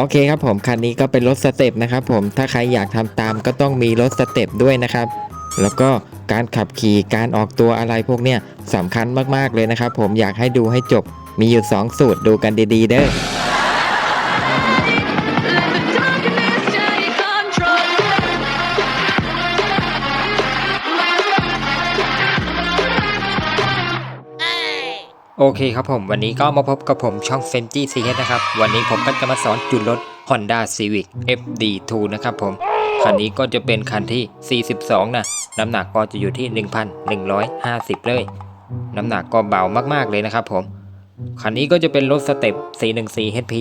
โอเคครับผมคันนี้ก็เป็นรถสเต็ปนะครับผมถ้าใครอยากทำตามก็ต้องมีรถสเต็ปด้วยนะครับ แล้วก็การขับขี่การออกตัวอะไรพวกเนี้ยสำคัญมากๆเลยนะครับ ผมอยากให้ดูให้จบมีอยู่ 2 สูตรดูกันดีๆ เด้อ โอเคครับผม วันนี้ก็มาพบกับผมช่องเฟนจี้ซีนะครับ วันนี้ผมก็จะมาสอนจุดรถ Honda Civic FD2 นะครับผม คันนี้ก็จะเป็นคันที่ 42 นะ น้ำหนักก็จะอยู่ที่ 1,150 เลย น้ำหนักก็เบามากๆเลยนะครับผม คันนี้ก็จะเป็นรถสเต็ป 414 HP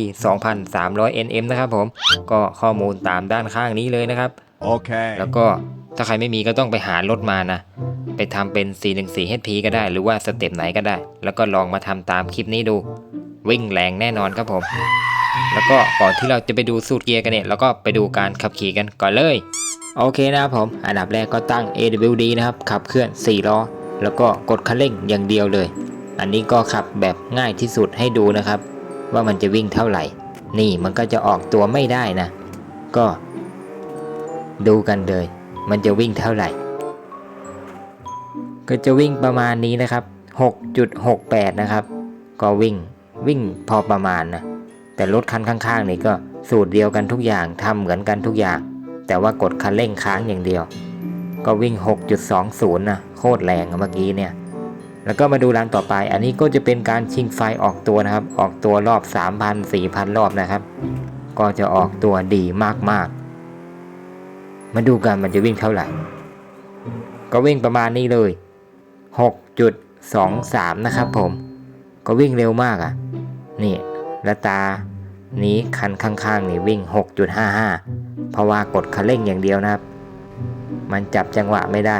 2,300 NM นะครับผม ก็ข้อมูลตามด้านข้างนี้เลยนะครับ Okay. แล้วก็ถ้าใครไม่มีก็ต้องไปหารถมานะ ไปทำเป็น 414 HP ก็ได้ หรือว่าสเต็ปไหนก็ได้ แล้วก็ลองมาทำตามคลิปนี้ดู วิ่งแรงแน่นอนครับผม แล้วก็ก่อนที่เราจะไปดูสูตรเกียร์กันเนี่ยเราก็ไปดูการขับขี่กันก่อนเลย โอเคนะครับผม อันดับแรกก็ตั้ง AWD นะครับ ขับเคลื่อน 4 ล้อ แล้วก็กดคันเร่งอย่างเดียวเลย อันนี้ก็ขับแบบง่ายที่สุดให้ดูนะครับ ว่ามันจะวิ่งเท่าไหร่ นี่มันก็จะออกตัวไม่ได้นะ ก็ ดูกันเลย มันจะวิ่งเท่าไหร่ ก็จะวิ่งประมาณนี้นะครับ 6.68 นะครับ ก็วิ่งวิ่งพอประมาณนะ แต่รถคันข้างๆนี่ก็สูตรเดียวกันทุกอย่างทำเหมือนกันทุกอย่าง แต่ว่ากดคันเร่งค้างอย่างเดียว ก็วิ่ง 6.20 นะ โคตรแรงเมื่อกี้เนี่ย แล้วก็มาดูรันต่อไป อันนี้ก็จะเป็นการชิงไฟออกตัวนะครับ ออกตัวรอบ 3,000 4,000 รอบนะครับ ก็จะออกตัวดีมากๆ มาดูกันมันจะวิ่งเท่าไหร่ ก็วิ่งประมาณนี้เลย 6.23 นะครับผม ก็วิ่งเร็วมากอะ่ะ นี่และตา นี้คันข้างๆนี่วิ่ง 6.55 เพราะว่ากดคันเร่งอย่างเดียวนะครับ มันจับจังหวะไม่ได้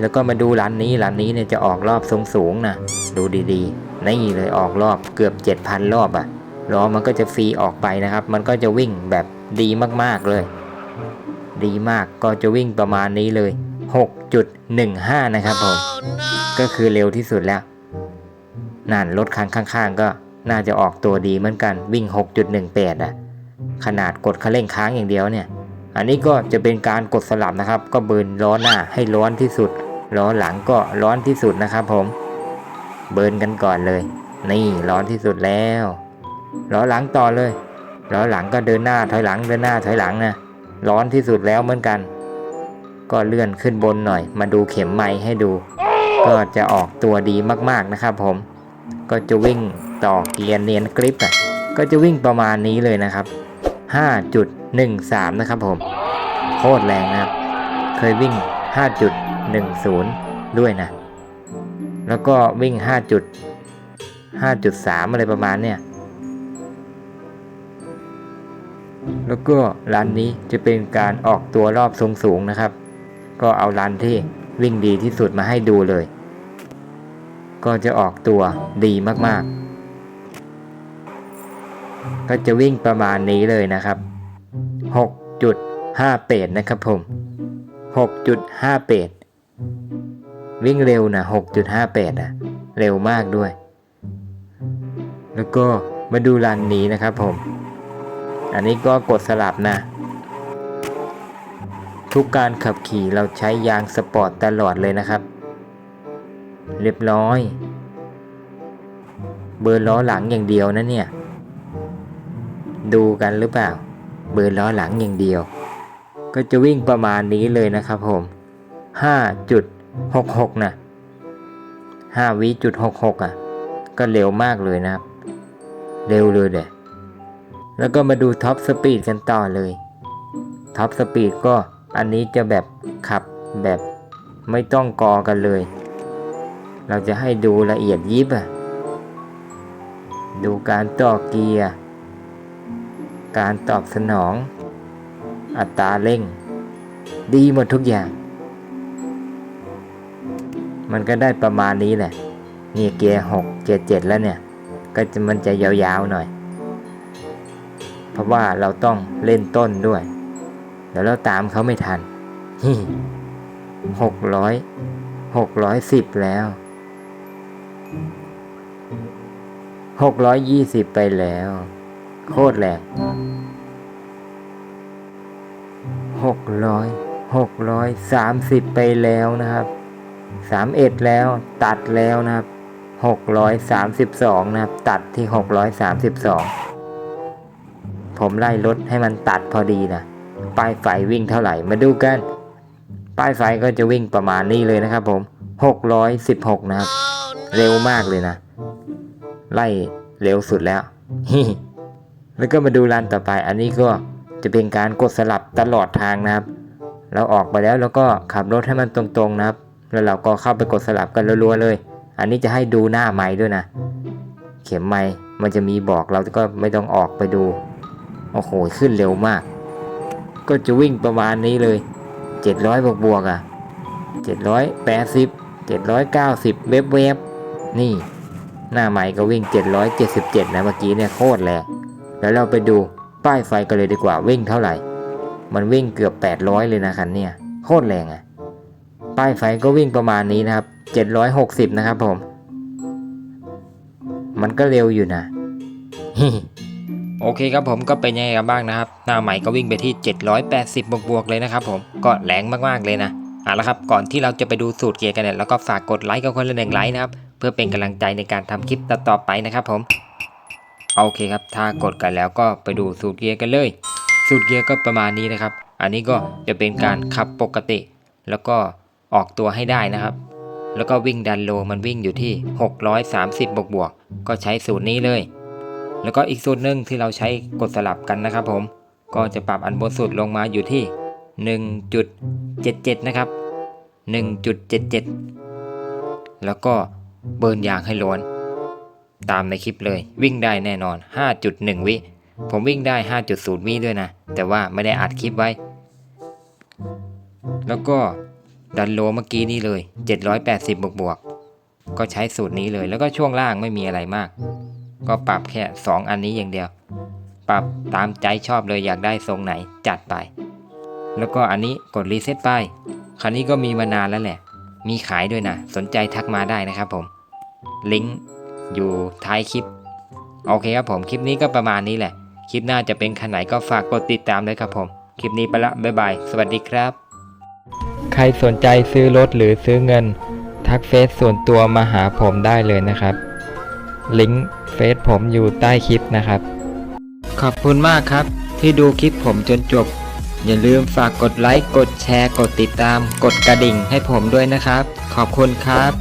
แล้วก็มาดูร้านนี้ร้านนี้เนี่ยจะออกรอบสูงๆนะ ดูดีๆ นี่เลยออกรอบเกือบ 7,000 รอบอะ่ะล้อมันก็จะฟรีออกไปนะครับ มันก็จะวิ่งแบบดีมากๆเลย ดีมากก็จะวิ่งประมาณนี้เลย 6.15 นะครับผม ก็คือเร็วที่สุดแล้วนั่นรถคันข้างๆ ก็น่าจะออกตัวดีเหมือนกันวิ่ง 6.18อะขนาดกดคันเร่งค้างอย่างเดียวเนี่ย อันนี้ก็จะเป็นการกดสลับนะครับ ก็เบิร์นล้อหน้าให้ร้อนที่สุดล้อหลังก็ร้อนที่สุดนะครับผม เบิร์นกันก่อนเลย นี่ร้อนที่สุดแล้วล้อหลังต่อเลยล้อหลังก็เดินหน้าถอยหลังเดินหน้าถอยหลังนะร้อนที่สุดแล้วเหมือนกัน ก็เลื่อนขึ้นบนหน่อย มาดูเข็มไม้ให้ดู ก็จะออกตัวดีมากๆนะครับผม ก็จะวิ่งต่อเกียร์เนียนกริปอะก็จะวิ่งประมาณนี้เลยนะครับ 5.13 นะครับผม โคตรแรงนะครับ เคยวิ่ง 5.10 ด้วยนะ แล้วก็วิ่ง 5. 5.3 อะไรประมาณเนี่ยแล้วก็รันนี้จะเป็นการออกตัวรอบสูงสูงๆนะครับ ก็เอารันที่วิ่งดีที่สุดมาให้ดูเลย ก็จะออกตัวดีมากๆ ก็จะวิ่งประมาณนี้เลยนะครับ 6.5 เปดนะครับผม 6.5 เปดวิ่งเร็วนะ6.5 เปดอะเร็วมากด้วย แล้วก็มาดูรันนี้นะครับผม อันนี้ก็กดสลับนะ ทุกการขับขี่เราใช้ยางสปอร์ตตลอดเลยนะครับ เรียบร้อย เบอร์ล้อหลังอย่างเดียวนะเนี่ย ดูกันหรือเปล่า เบอร์ล้อหลังอย่างเดียว ก็จะวิ่งประมาณนี้เลยนะครับผม 5.66 นะ5วิจุด66อะ ก็เร็วมากเลยนะครับ เร็วเลยเด้แล้วก็มาดูท็อปสปีดกันต่อเลยท็อปสปีดก็ อันนี้จะแบบขับแบบไม่ต้องกอกันเลย เราจะให้ดูละเอียดยิบอะดูการต่อเกียร์ การตอบสนอง อัตราเร่ง ดีหมดทุกอย่าง มันก็ได้ประมาณนี้แหละนี่เกียร์หกเกียร์เจ็ดแล้วเนี่ย ก็จะมันจะยาวๆหน่อย เพราะว่าเราต้องเล่นต้นด้วย เดี๋ยวเราตามเขาไม่ทันหกร้อยหกร้อยสิบแล้วหกร้อยยี่สิบไปแล้ว โคตรแรงหกร้อยหกร้อยสามสิบไปแล้วนะครับสามเอ็ดแล้วตัดแล้วนะครับหกร้อยสามสิบสองนะครับ ตัดที่หกร้อยสามสิบสองผมไล่รถให้มันตัดพอดีนะ ป้ายไฟวิ่งเท่าไหร่มาดูกัน ป้ายไฟก็จะวิ่งประมาณนี้เลยนะครับ ผมหกร้อยสิบหกนะครับ เร็วมากเลยนะ ไล่เร็วสุดแล้ว แล้วก็มาดูรันต่อไป อันนี้ก็จะเป็นการกดสลับตลอดทางนะครับ เราออกไปแล้วแล้วก็ขับรถให้มันตรงๆนะครับ แล้วเราก็เข้าไปกดสลับกันรัวๆเลย อันนี้จะให้ดูหน้าไม้ด้วยนะ เข็มไม้มันจะมีบอกเราก็ไม่ต้องออกไปดู โอ้โห ขึ้นเร็วมาก ก็จะวิ่งประมาณนี้เลย 700 บวกบวกอะ 780 790 เว็บเว็บนี่ หน้าใหม่ก็วิ่ง 777 นะเมื่อกี้เนี่ยโคตรแรงแล้วเราไปดูป้ายไฟกันเลยดีกว่าวิ่งเท่าไหร่ มันวิ่งเกือบ 800 เลยนะคันเนี่ยโคตรแรงอะ่ะ ป้ายไฟก็วิ่งประมาณนี้นะครับ 760 นะครับผม มันก็เร็วอยู่นะ โอเคครับผมก็เป็นยังไงกันบ้างนะครับ หน้าใหม่ก็วิ่งไปที่ 780 บวกบวกๆเลยนะครับผมก็แรงมากๆเลยนะเอาละครับก่อนที่เราจะไปดูสูตรเกียร์กันเนี่ยแล้วก็ฝากกดไลค์กับคนละหนึ่งไลค์นะครับเพื่อเป็นกำลังใจในการทำคลิปต่อๆไปนะครับผมโอเคครับถ้ากดกันแล้วก็ไปดูสูตรเกียร์กันเลย สูตรเกียร์ก็ประมาณนี้นะครับ อันนี้ก็จะเป็นการขับปกติ แล้วก็ออกตัวให้ได้นะครับ แล้วก็วิ่งดันโลมันวิ่งอยู่ที่ 630 บวกบวกๆก็ใช้สูตรนี้เลย แล้วก็อีกสูตรหนึ่งที่เราใช้กดสลับกันนะครับผม ก็จะปรับอันบนสุดลงมาอยู่ที่ 1.77 นะครับ 1.77 แล้วก็เบิร์นยางให้ล้วน ตามในคลิปเลยวิ่งได้แน่นอน 5.1 วิ ผมวิ่งได้ 5.0 วิด้วยนะ แต่ว่าไม่ได้อัดคลิปไว้ แล้วก็ดันโลเมื่อกี้นี่เลย 780 บวกบวกก็ใช้สูตรนี้เลย แล้วก็ช่วงล่างไม่มีอะไรมาก ก็ปรับแค่ 2 อันนี้อย่างเดียว ปรับตามใจชอบเลยอยากได้ทรงไหนจัดไป แล้วก็อันนี้กดรีเซ็ตไป คันนี้ก็มีมานานแล้วแหละ มีขายด้วยนะ สนใจทักมาได้นะครับผม ลิงก์อยู่ท้ายคลิป โอเคครับผมคลิปนี้ก็ประมาณนี้แหละ คลิปหน้าจะเป็นคันไหนก็ฝากกดติดตามด้วยครับผม คลิปนี้ไปละบ๊ายบาย สวัสดีครับ ใครสนใจซื้อรถหรือซื้อเงิน ทักเฟซส่วนตัวมาหาผมได้เลยนะครับ ลิงก์เฟซผมอยู่ใต้คลิปนะครับ ขอบคุณมากครับ ที่ดูคลิปผมจนจบ อย่าลืมฝากกดไลค์ กดแชร์ กดติดตาม กดกระดิ่งให้ผมด้วยนะครับ ขอบคุณครับ